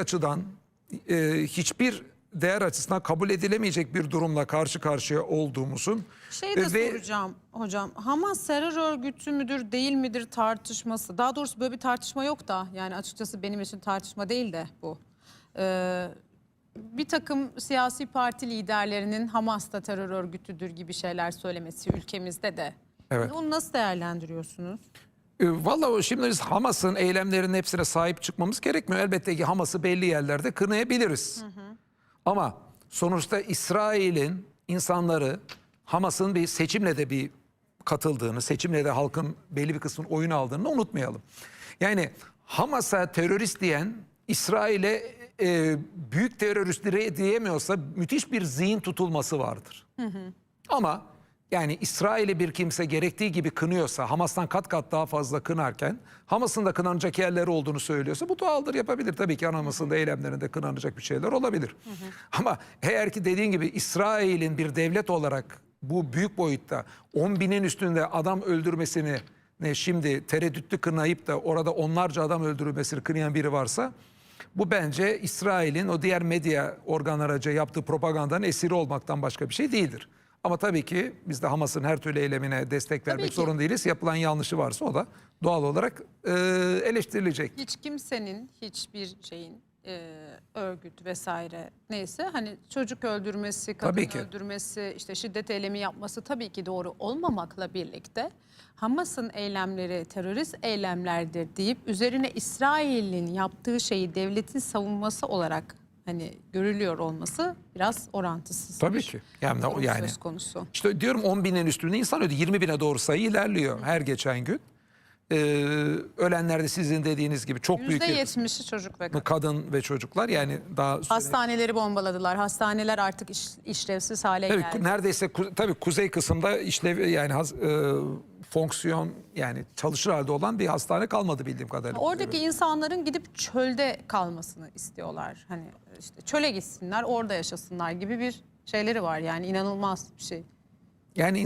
açıdan e, hiçbir değer açısından kabul edilemeyecek bir durumla karşı karşıya olduğumuzun Şey de ve soracağım hocam. Hamas terör örgütü müdür değil midir tartışması. Daha doğrusu böyle bir tartışma yok da yani açıkçası benim için tartışma değil de bu. Ee, bir takım siyasi parti liderlerinin Hamas da terör örgütüdür gibi şeyler söylemesi ülkemizde de. Evet. Bunu nasıl değerlendiriyorsunuz? E, Vallahi o şimdi biz Hamas'ın eylemlerinin hepsine sahip çıkmamız gerekmiyor. Elbette ki Hamas'ı belli yerlerde kınayabiliriz. Ama sonuçta İsrail'in insanları Hamas'ın bir seçimle de bir katıldığını, seçimle de halkın belli bir kısmının oyun aldığını unutmayalım. Yani Hamas'a terörist diyen İsrail'e e, büyük teröristleri diyemiyorsa müthiş bir zihin tutulması vardır. Ama yani İsrail'i bir kimse gerektiği gibi kınıyorsa, Hamas'tan kat kat daha fazla kınarken, Hamas'ın da kınanacak yerleri olduğunu söylüyorsa bu doğaldır yapabilir. Tabii ki Hamas'ın da eylemlerinde kınanacak bir şeyler olabilir. Ama eğer ki dediğin gibi İsrail'in bir devlet olarak bu büyük boyutta 10 binin üstünde adam öldürmesini ne şimdi tereddütlü kınayıp da orada onlarca adam öldürülmesini kınayan biri varsa bu bence İsrail'in o diğer medya organlarca yaptığı propagandanın esiri olmaktan başka bir şey değildir. Ama tabii ki biz de Hamas'ın her türlü eylemine destek vermek ki. zorunda değiliz. Yapılan yanlışı varsa o da doğal olarak e, eleştirilecek. Hiç kimsenin hiçbir şeyin e, örgüt vesaire neyse hani çocuk öldürmesi, kadın öldürmesi, işte şiddet eylemi yapması tabii ki doğru olmamakla birlikte Hamas'ın eylemleri terörist eylemlerdir deyip üzerine İsrail'in yaptığı şeyi devletin savunması olarak hani görülüyor olması biraz orantısız. Tabii ki. Yani, durum yani söz konusu. işte diyorum 10 binin üstünde insan öldü. 20 bine doğru sayı ilerliyor her geçen gün. Ee, ölenler de sizin dediğiniz gibi çok büyük Yüzde bir yetmişi çocuk ve kadın. kadın ve çocuklar yani daha Hastaneleri bombaladılar. Hastaneler artık iş- işlevsiz hale Tabii geldi. neredeyse ku- tabii kuzey kısımda işlev yani e, fonksiyon yani çalışır halde olan bir hastane kalmadı bildiğim kadarıyla. Oradaki insanların gidip çölde kalmasını istiyorlar. Hani işte çöle gitsinler, orada yaşasınlar gibi bir şeyleri var. Yani inanılmaz bir şey. Yani